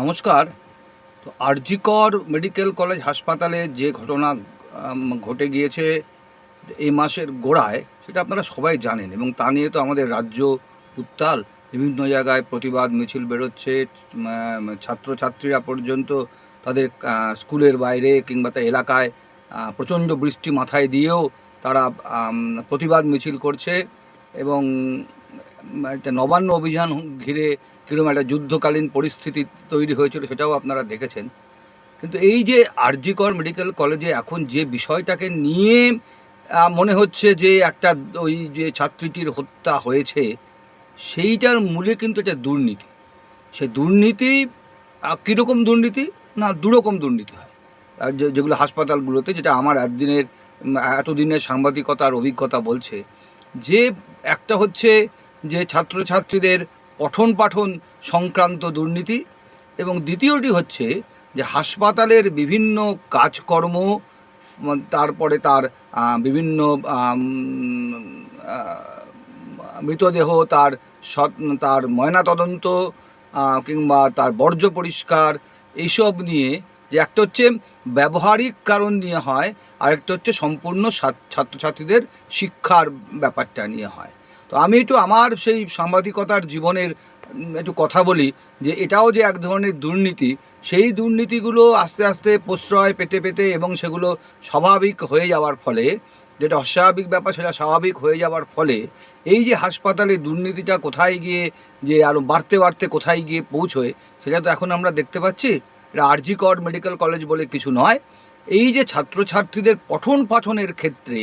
নমস্কার। তো RG Kar medical college হাসপাতালে যে ঘটনা ঘটে গিয়েছে এই মাসের গোড়ায়, সেটা আপনারা সবাই জানেন এবং তা নিয়ে তো আমাদের রাজ্য উত্তাল। বিভিন্ন জায়গায় প্রতিবাদ মিছিল বেরোচ্ছে ছাত্রছাত্রীরা পর্যন্ত তাদের স্কুলের বাইরে কিংবা তার এলাকায় প্রচণ্ড বৃষ্টি মাথায় দিয়েও তারা প্রতিবাদ মিছিল করছে এবং একটা নবান্ন অভিযান ঘিরে কীরকম একটা যুদ্ধকালীন পরিস্থিতি তৈরি হয়েছিল সেটাও আপনারা দেখেছেন। কিন্তু এই যে আরজিকর মেডিকেল কলেজে এখন যে বিষয়টাকে নিয়ে মনে হচ্ছে যে একটা ওই যে ছাত্রীটির হত্যা হয়েছে, সেইটার মূলে কিন্তু এটা দুর্নীতি। সে দুর্নীতি কীরকম দুর্নীতি? না, দুরকম দুর্নীতি হয়। আর যেগুলো হাসপাতালগুলোতে, যেটা আমার একদিনের এতদিনের সাংবাদিকতার অভিজ্ঞতা বলছে, যে একটা হচ্ছে যে ছাত্রছাত্রীদের পঠন পাঠন সংক্রান্ত দুর্নীতি এবং দ্বিতীয়টি হচ্ছে যে হাসপাতালের বিভিন্ন কাজকর্ম তারপরে তার বিভিন্ন মৃতদেহ, তার তার ময়নাতদন্ত কিংবা তার বর্জ্য পরিষ্কার, এইসব নিয়ে যে একটা হচ্ছে ব্যবহারিক কারণ নিয়ে হয়, আরেকটা হচ্ছে সম্পূর্ণ ছাত্রছাত্রীদের শিক্ষার ব্যাপারটা নিয়ে হয়। তো আমি একটু আমার সেই সাংবাদিকতার জীবনের একটু কথা বলি যে এটাও যে এক ধরনের দুর্নীতি, সেই দুর্নীতিগুলো আস্তে আস্তে প্রশ্রয় পেতে পেতে এবং সেগুলো স্বাভাবিক হয়ে যাওয়ার ফলে, যেটা অস্বাভাবিক ব্যাপার সেটা স্বাভাবিক হয়ে যাওয়ার ফলে, এই যে হাসপাতালে দুর্নীতিটা কোথায় গিয়ে যে আরও বাড়তে বাড়তে কোথায় গিয়ে পৌঁছয়, সেটা তো এখন আমরা দেখতে পাচ্ছি। এটা আরজিকর মেডিকেল কলেজ বলে কিছু নয়। এই যে ছাত্রছাত্রীদের পঠন পাঠনের ক্ষেত্রে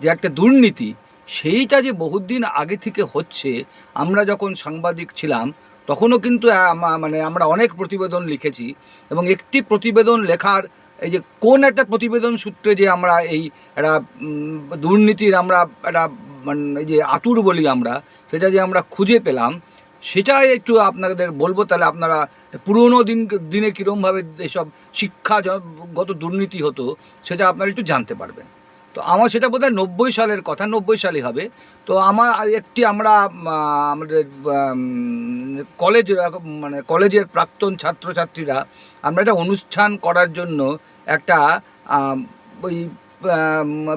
যে একটা দুর্নীতি সেইটা যে বহুদিন আগে থেকে হচ্ছে, আমরা যখন সাংবাদিক ছিলাম, তখনও কিন্তু মানে আমরা অনেক প্রতিবেদন লিখেছি এবং একটি প্রতিবেদন লেখার, এই যে কোন একটা প্রতিবেদন সূত্রে যে আমরা এই একটা দুর্নীতির আমরা একটা মানে যে আতুর বলি আমরা, সেটা যে আমরা খুঁজে পেলাম, সেটাই একটু আপনাদের বলব, তাহলে আপনারা পুরনো দিন, দিনে কীরমভাবে এসব শিক্ষাগত দুর্নীতি হতো, সেটা আপনারা একটু জানতে পারবেন। তো আমার সেটা বোধহয় নব্বই সালের কথা, নব্বই সালই হবে। তো আমার একটি আমরা আমাদের কলেজ মানে কলেজের প্রাক্তন ছাত্রছাত্রীরা আমরা একটা অনুষ্ঠান করার জন্য একটা ওই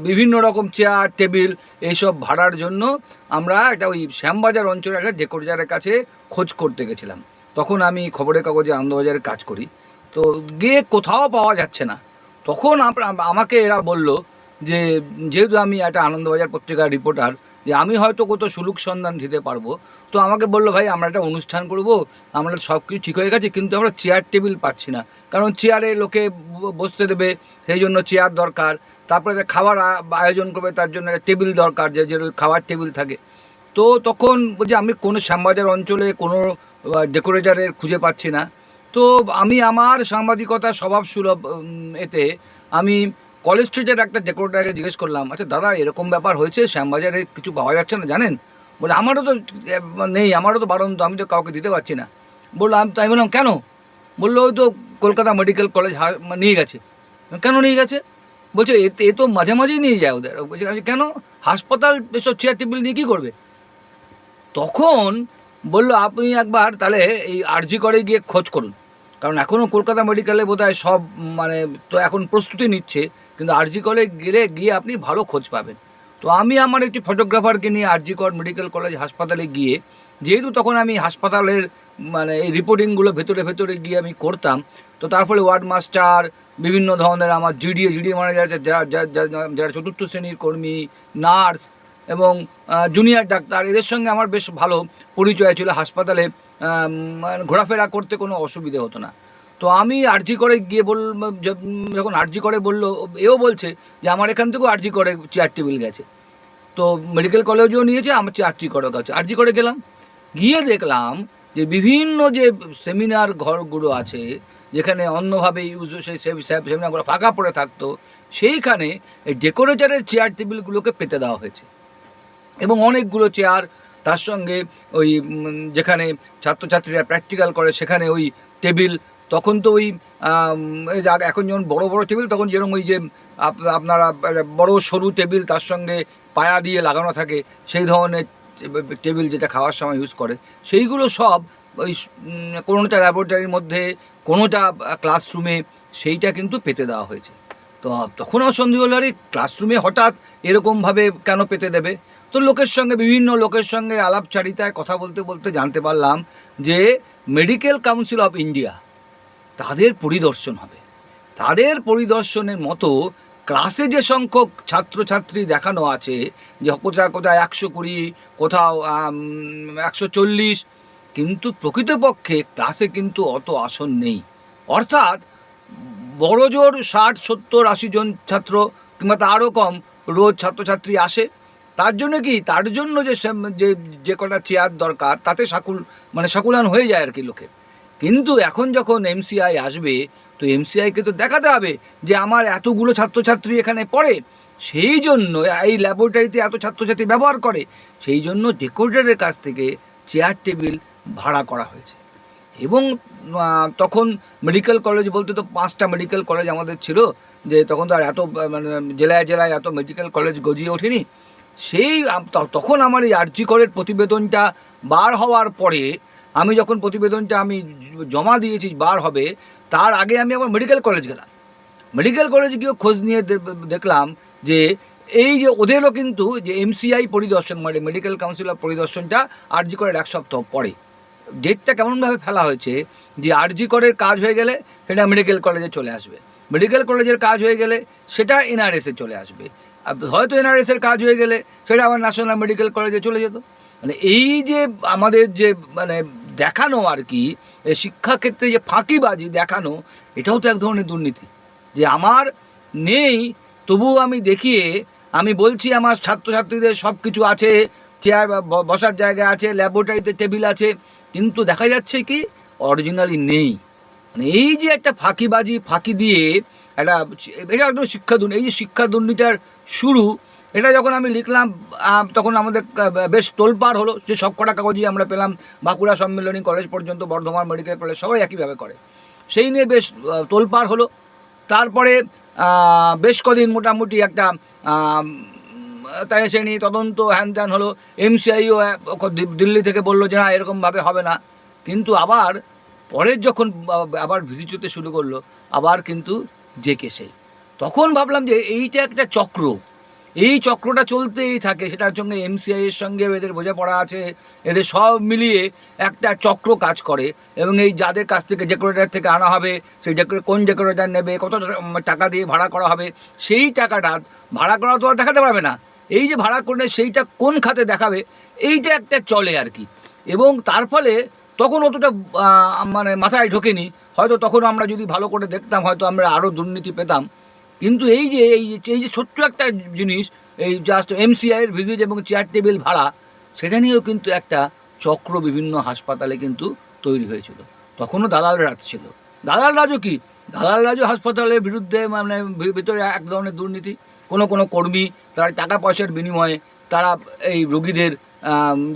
বিভিন্ন রকম চেয়ার টেবিল এইসব ভাড়ার জন্য আমরা একটা ওই শ্যামবাজার অঞ্চলের একটা ডেকোরেজারের কাছে খোঁজ করতে গেছিলাম। তখন আমি খবরের কাগজে আনন্দবাজারে কাজ করি। তো গিয়ে কোথাও পাওয়া যাচ্ছে না। তখন আমাকে এরা বলল যে, যেহেতু আমি একটা আনন্দবাজার পত্রিকার রিপোর্টার যে আমি হয়তো কোথাও সুলুক সন্ধান দিতে পারব, তো আমাকে বলল, ভাই, আমরা একটা অনুষ্ঠান করব, আমরা সব কিছু ঠিক হয়ে গেছে, কিন্তু আমরা চেয়ার টেবিল পাচ্ছি না। কারণ চেয়ারে লোকে বসতে দেবে, সেই জন্য চেয়ার দরকার, তারপরে যে খাবার আয়োজন করবে, তার জন্য একটা টেবিল দরকার, যে যে খাবার টেবিল থাকে। তো তখন বলছি, আমি কোনো শ্যামবাজার অঞ্চলে কোনো ডেকোরেটারের খুঁজে পাচ্ছি না। তো আমি আমার সাংবাদিকতা স্বভাব সুলভ এতে আমি কলেজ স্ট্রিটের একটা ডেকোরেটারকে জিজ্ঞেস করলাম আচ্ছা দাদা, এরকম ব্যাপার হয়েছে? শ্যামবাজারে কিছু পাওয়া যাচ্ছে না, জানেন? বলে, আমারও তো নেই, আমারও তো বারণ, আমি তো কাউকে দিতে পারছি না। বলল, আমি তাই বললাম, কেন? বলল, ওই তো কলকাতা মেডিকেল কলেজ নিয়ে গেছে। কেন নিয়ে গেছে? বলছে, এ এ তো মাঝে মাঝেই নিয়ে যায় ওদের। বলছে কেন? হাসপাতাল এসব চেয়ার টেবিল নিয়ে কী করবে? তখন বলল, আপনি একবার তাহলে এই আরজি করে গিয়ে খোঁজ করুন। কারণ এখনও কলকাতা মেডিকেলে বোধহয় সব মানে তো এখন প্রস্তুতি নিচ্ছে। কিন্তু আরজি কলে গেলে গিয়ে আপনি ভালো খোঁজ পাবেন। তো আমি আমার একটি ফটোগ্রাফারকে নিয়ে আরজি কর মেডিকেল কলেজ হাসপাতালে গিয়ে, যেহেতু তখন আমি হাসপাতালের মানে এই রিপোর্টিংগুলো ভেতরে ভেতরে গিয়ে আমি করতাম, তো তার ফলে ওয়ার্ড মাস্টার, বিভিন্ন ধরনের আমার জিডিএ জিডিএ মানে যারা- যারা চতুর্থ শ্রেণির কর্মী, নার্স এবং জুনিয়র ডাক্তার, এদের সঙ্গে আমার বেশ ভালো পরিচয় ছিল হাসপাতালে মানে ঘোরাফেরা করতে কোনো অসুবিধে হতো না। তো আমি আরজি করে গিয়ে বল যখন আরজি করে বলল, এও বলছে যে আমার এখান থেকেও আরজি করে চেয়ার টেবিল গেছে। তো মেডিকেল কলেজেও নিয়েছে আমার আরজি করে গেছে। আরজি করে গেলাম। গিয়ে দেখলাম যে বিভিন্ন যে সেমিনার ঘরগুলো আছে, যেখানে অন্যভাবে ইউজ সেই সেমিনারগুলো ফাঁকা পড়ে থাকতো, সেইখানে এই ডেকোরেটারের চেয়ার টেবিলগুলোকে পেতে দেওয়া হয়েছে। এবং অনেকগুলো চেয়ার তার সঙ্গে ওই যেখানে ছাত্রছাত্রীরা প্র্যাকটিক্যাল করে, সেখানে ওই টেবিল তখন তো ওই এখন যেমন বড় বড় টেবিল তখন যেরকম ওই যে আপনারা বড় সরু টেবিল তার সঙ্গে পায়া দিয়ে লাগানো থাকে, সেই ধরনের টেবিল যেটা খাওয়ার সময় ইউজ করে। সেইগুলো সব ওই কোনোটা ল্যাবরেটরির মধ্যে, কোনোটা ক্লাসরুমে সেইটা কিন্তু পেতে দেওয়া হয়েছে। তো তখন সন্দেহ হলো, আরে ক্লাসরুমে হঠাৎ এরকমভাবে কেন পেতে দেবে? তো লোকের সঙ্গে, বিভিন্ন লোকের সঙ্গে আলাপচারিতায় কথা বলতে বলতে জানতে পারলাম যে মেডিকেল কাউন্সিল অফ ইন্ডিয়া তাদের পরিদর্শন হবে। তাদের পরিদর্শনের মতো ক্লাসে যে সংখ্যক ছাত্রছাত্রী দেখানো আছে, যে কোথাও কোথাও একশো কুড়ি, কোথাও একশো চল্লিশ, কিন্তু প্রকৃতপক্ষে ক্লাসে কিন্তু অত আসন নেই। অর্থাৎ বড় জোর ষাট, সত্তর, আশি জন ছাত্র কিংবা তারও কম রোজ ছাত্রছাত্রী আসে, তার জন্য কি? তার জন্য যে যে যে কটা চেয়ার দরকার, তাতে সাকুল মানে সাকুলান হয়ে যায় আর কি লোকের। কিন্তু এখন যখন এমসিআই আসবে, তো এমসিআইকে তো দেখাতে হবে যে আমার এতগুলো ছাত্রছাত্রী এখানে পড়ে। সেই জন্য এই ল্যাবরেটরিতে এত ছাত্রছাত্রী ব্যবহার করে। সেই জন্য ডেকোরেটরের কাছ থেকে চেয়ার টেবিল ভাড়া করা হয়েছে। এবং তখন মেডিকেল কলেজ বলতে তো পাঁচটা মেডিকেল কলেজ আমাদের ছিল, যে তখন তো আর এত মানে জেলায় জেলায় এত মেডিকেল কলেজ গজিয়ে ওঠেনি। সেই তখন আমার এই আর্যিকরের প্রতিবেদনটা বার হওয়ার পরে আমি যখন প্রতিবেদনটা আমি জমা দিয়েছি বার হবে, তার আগে আমি আবার মেডিকেল কলেজ গেলাম। মেডিকেল কলেজে গিয়ে খোঁজ নিয়ে দেখলাম যে এই যে ওদেরও কিন্তু যে এমসিআই পরিদর্শন মানে মেডিকেল কাউন্সিল অফ পরিদর্শনটা আরজি করের এক সপ্তাহ পরে। ডেটটা কেমনভাবে ফেলা হয়েছে যে আরজি করের কাজ হয়ে গেলে সেটা মেডিকেল কলেজে চলে আসবে। মেডিকেল কলেজের কাজ হয়ে গেলে সেটা এনআরএসে চলে আসবে। আর হয়তো এনআরএসের কাজ হয়ে গেলে সেটা আবার ন্যাশনাল মেডিকেল কলেজে চলে যেত। মানে এই যে আমাদের যে মানে দেখানো আর কি শিক্ষাক্ষেত্রে যে ফাঁকিবাজি দেখানো, এটাও তো এক ধরনের দুর্নীতি। যে আমার নেই তবুও আমি দেখিয়ে, আমি বলছি আমার ছাত্রছাত্রীদের সব কিছু আছে, চেয়ার বসার জায়গা আছে ল্যাবরেটরিতে টেবিল আছে, কিন্তু দেখা যাচ্ছে কি অরিজিনালি নেই। মানে এই যে একটা ফাঁকিবাজি, ফাঁকি দিয়ে একটা এটা একদম শিক্ষা দুর্নীতি, এই যে শিক্ষা দুর্নীতির শুরু এটা যখন আমি লিখলাম তখন আমাদের বেশ তোলপাড় হলো। যে সব কটা কাগজই আমরা পেলাম, বাঁকুড়া সম্মিলনী কলেজ পর্যন্ত, বর্ধমান মেডিকেল কলেজ, সবাই একইভাবে করে। সেই নিয়ে বেশ তোলপাড় হলো। তারপরে বেশ কদিন মোটামুটি একটা তাই সে নিয়ে তদন্ত হ্যান ত্যান হলো। এমসিআইও দিল্লি থেকে বলল যে, না, এরকমভাবে হবে না। কিন্তু আবার, পরের যখন আবার ভিজিট হতে শুরু করল, আবার কিন্তু জেকে সেই তখন ভাবলাম যে, এইটা একটা চক্র। এই চক্রটা চলতেই থাকে, সেটার সঙ্গে এমসিআই এর সঙ্গে এদের বোঝাপড়া আছে, এদের সব মিলিয়ে একটা চক্র কাজ করে, এবং এই যাদের কাছ থেকে ডেকোরেটার থেকে আনা হবে, সেই কোন ডেকোরেটার নেবে, কত টাকা দিয়ে ভাড়া করা হবে, সেই টাকাটা ভাড়া করা তো আর দেখাতে পারবে না। এই যে ভাড়া করে সেইটা কোন খাতে দেখাবে, এইটা একটা চলে আর কি। এবং তার ফলে তখন অতটা মানে মাথায় ঢোকেনি, হয়তো তখন আমরা যদি ভালো করে দেখতাম, হয়তো আমরা আরও দুর্নীতি পেতাম। কিন্তু এই যে এই যে এই যে ছোট্ট একটা জিনিস, এই জাস্ট এমসিআইয়ের ভিজিট এবং চেয়ার টেবিল ভাড়া, সেটা নিয়েও কিন্তু একটা চক্র বিভিন্ন হাসপাতালে কিন্তু তৈরি হয়েছিল। তখনও দালাল রাজ ছিল। দালাল রাজও কি? দালাল রাজও হাসপাতালের বিরুদ্ধে মানে ভিতরে এক ধরনের দুর্নীতি। কোনো কোনো কর্মী তারা টাকা পয়সার বিনিময়ে তারা এই রোগীদের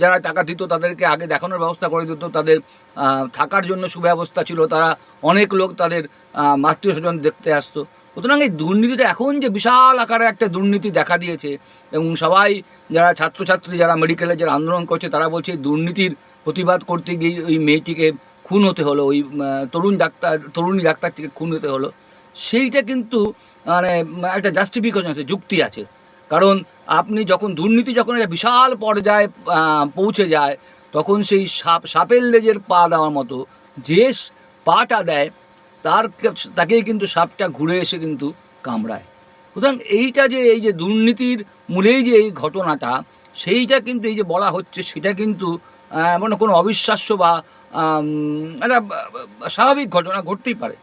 যারা টাকা দিত তাদেরকে আগে দেখানোর ব্যবস্থা করে দিত। তাদের থাকার জন্য সুব্যবস্থা ছিল। তারা অনেক লোক তাদের আত্মীয় স্বজন দেখতে আসতো। সুতরাং এই দুর্নীতিটা এখন যে বিশাল আকারে একটা দুর্নীতি দেখা দিয়েছে, এবং সবাই যারা ছাত্রছাত্রী, যারা মেডিকেলে যারা আন্দোলন করছে, তারা বলছে দুর্নীতির প্রতিবাদ করতে গিয়ে ওই মেয়েটিকে খুন হতে হলো, ওই তরুণ ডাক্তার, তরুণী ডাক্তারটিকে খুন হতে হলো। সেইটা কিন্তু মানে একটা জাস্টিফিকেশন আছে, যুক্তি আছে। কারণ আপনি যখন দুর্নীতি যখন একটা বিশাল পর্যায়ে পৌঁছে যায়, তখন সেই সাপ, সাপের লেজের পা দেওয়ার মতো যে পাটা দেয় তার তাকেই কিন্তু সাপটা ঘুরে এসে কিন্তু কামড়ায়। সুতরাং এইটা যে, এই যে দুর্নীতির মূলেই যে এই ঘটনাটা, সেইটা কিন্তু এই যে বলা হচ্ছে, সেটা কিন্তু মানে কোনো অবিশ্বাস্য বা একটা স্বাভাবিক ঘটনা ঘটতেই পারে।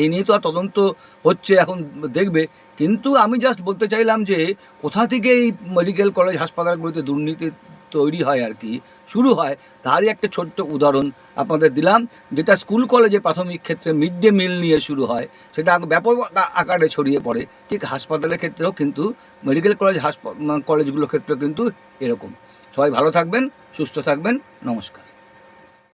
এই নিয়ে তো আর তদন্ত হচ্ছে এখন দেখবে। কিন্তু আমি জাস্ট বলতে চাইলাম যে, কোথা থেকে এই মেডিকেল কলেজ হাসপাতালগুলিতে দুর্নীতি তৈরি হয় আর কি, শুরু হয়। তারই একটা ছোট্ট উদাহরণ আপনাদের দিলাম, যেটা স্কুল কলেজে প্রাথমিক ক্ষেত্রে মিড ডে মিল নিয়ে শুরু হয়, সেটা ব্যাপক আকারে ছড়িয়ে পড়ে। ঠিক হাসপাতালের ক্ষেত্রেও কিন্তু, মেডিকেল কলেজ, হাসপা কলেজগুলোর ক্ষেত্রেও কিন্তু এরকম। সবাই ভালো থাকবেন, সুস্থ থাকবেন, নমস্কার।